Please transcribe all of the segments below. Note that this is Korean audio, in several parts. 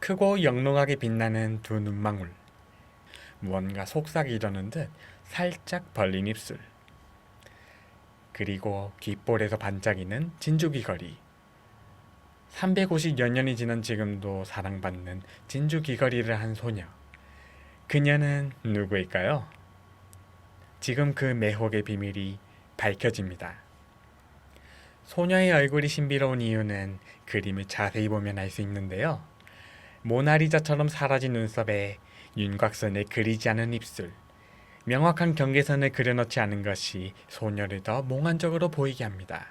크고 영롱하게 빛나는 두 눈망울. 무언가 속삭이려는 듯 살짝 벌린 입술. 그리고 귓볼에서 반짝이는 진주귀걸이. 350여 년이 지난 지금도 사랑받는 진주귀걸이를 한 소녀. 그녀는 누구일까요? 지금 그 매혹의 비밀이 밝혀집니다. 소녀의 얼굴이 신비로운 이유는 그림을 자세히 보면 알 수 있는데요. 모나리자처럼 사라진 눈썹에 윤곽선을 그리지 않은 입술, 명확한 경계선을 그려놓지 않은 것이 소녀를 더 몽환적으로 보이게 합니다.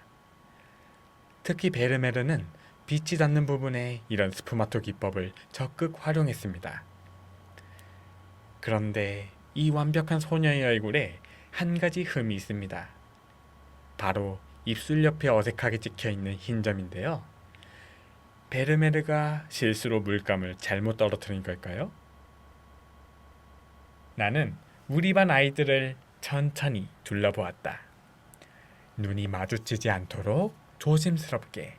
특히 베르메르는 빛이 닿는 부분에 이런 스푸마토 기법을 적극 활용했습니다. 그런데 이 완벽한 소녀의 얼굴에 한 가지 흠이 있습니다. 바로 입술 옆에 어색하게 찍혀 있는 흰 점인데요. 베르메르가 실수로 물감을 잘못 떨어뜨린 걸까요? 나는 우리 반 아이들을 천천히 둘러보았다. 눈이 마주치지 않도록 조심스럽게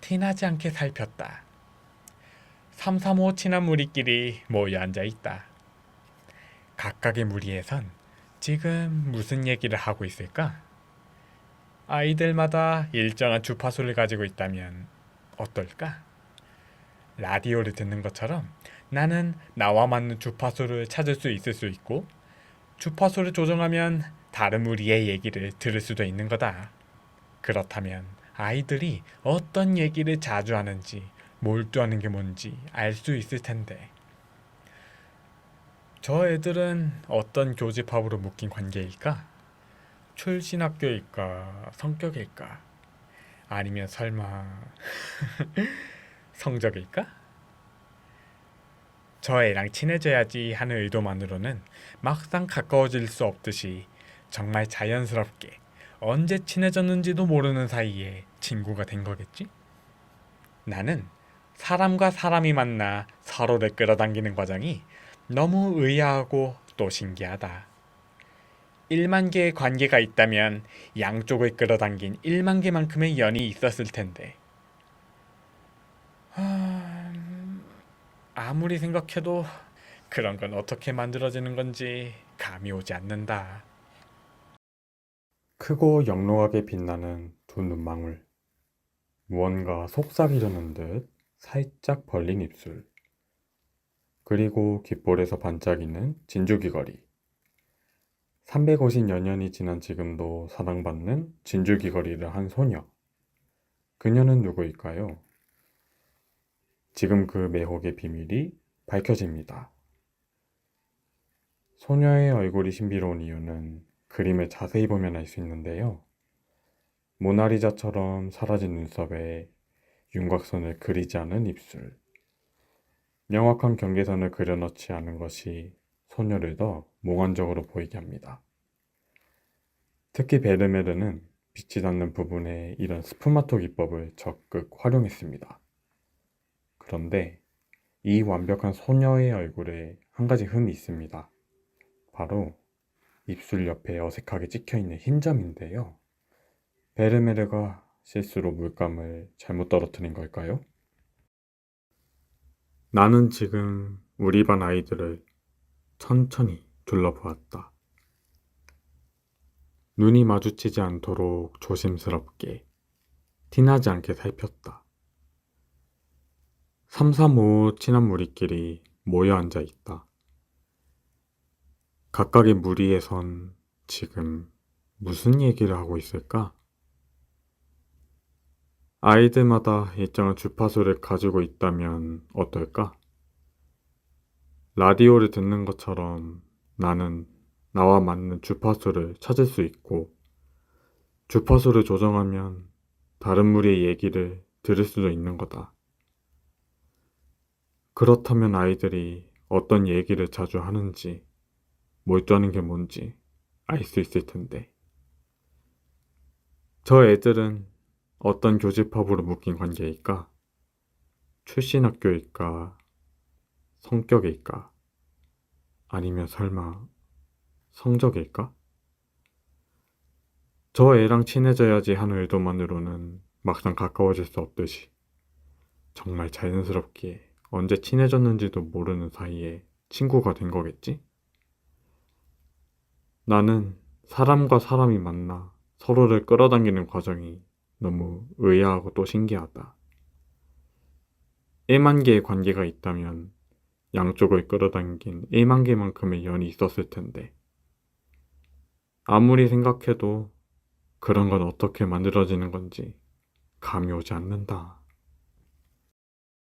티나지 않게 살폈다. 335 친한 무리끼리 모여 앉아 있다. 각각의 무리에선 지금 무슨 얘기를 하고 있을까? 아이들마다 일정한 주파수를 가지고 있다면 어떨까? 라디오를 듣는 것처럼 나는 나와 맞는 주파수를 찾을 수 있을 수 있고 주파수를 조정하면 다른 무리의 얘기를 들을 수도 있는 거다. 그렇다면 아이들이 어떤 얘기를 자주 하는지 몰두하는 게 뭔지 알 수 있을 텐데. 저 애들은 어떤 교집합으로 묶인 관계일까? 출신 학교일까? 성격일까? 아니면 설마 성적일까? 저 애랑 친해져야지 하는 의도만으로는 막상 가까워질 수 없듯이 정말 자연스럽게 언제 친해졌는지도 모르는 사이에 친구가 된 거겠지? 나는 사람과 사람이 만나 서로를 끌어당기는 과정이 너무 의아하고 또 신기하다. 1만 개의 관계가 있다면 양쪽을 끌어당긴 1만 개만큼의 연이 있었을 텐데. 하... 아무리 생각해도 그런 건 어떻게 만들어지는 건지 감이 오지 않는다. 크고 영롱하게 빛나는 두 눈망울. 무언가 속삭이려는 듯 살짝 벌린 입술. 그리고 귓볼에서 반짝이는 진주 귀걸이. 350여 년이 지난 지금도 사랑받는 진주귀걸이를 한 소녀. 그녀는 누구일까요? 지금 그 매혹의 비밀이 밝혀집니다. 소녀의 얼굴이 신비로운 이유는 그림을 자세히 보면 알 수 있는데요. 모나리자처럼 사라진 눈썹에 윤곽선을 그리지 않은 입술, 명확한 경계선을 그려넣지 않은 것이 소녀를 더 몽환적으로 보이게 합니다. 특히 베르메르는 빛이 닿는 부분에 이런 스푸마토 기법을 적극 활용했습니다. 그런데 이 완벽한 소녀의 얼굴에 한 가지 흠이 있습니다. 바로 입술 옆에 어색하게 찍혀 있는 흰 점인데요. 베르메르가 실수로 물감을 잘못 떨어뜨린 걸까요? 나는 지금 우리 반 아이들을 천천히 둘러보았다. 눈이 마주치지 않도록 조심스럽게 티나지 않게 살폈다. 335 친한 무리끼리 모여 앉아 있다. 각각의 무리에선 지금 무슨 얘기를 하고 있을까? 아이들마다 일정한 주파수를 가지고 있다면 어떨까? 라디오를 듣는 것처럼 나는 나와 맞는 주파수를 찾을 수 있고 주파수를 조정하면 다른 무리의 얘기를 들을 수도 있는 거다. 그렇다면 아이들이 어떤 얘기를 자주 하는지 몰두하는 게 뭔지 알 수 있을 텐데. 저 애들은 어떤 교집합으로 묶인 관계일까? 출신 학교일까? 성격일까? 아니면 설마 성적일까? 저 애랑 친해져야지 하는 의도만으로는 막상 가까워질 수 없듯이 정말 자연스럽게 언제 친해졌는지도 모르는 사이에 친구가 된 거겠지? 나는 사람과 사람이 만나 서로를 끌어당기는 과정이 너무 의아하고 또 신기하다. 1만 개의 관계가 있다면 양쪽을 끌어당긴 1만 개만큼의 연이 있었을 텐데. 아무리 생각해도 그런 건 어떻게 만들어지는 건지 감이 오지 않는다.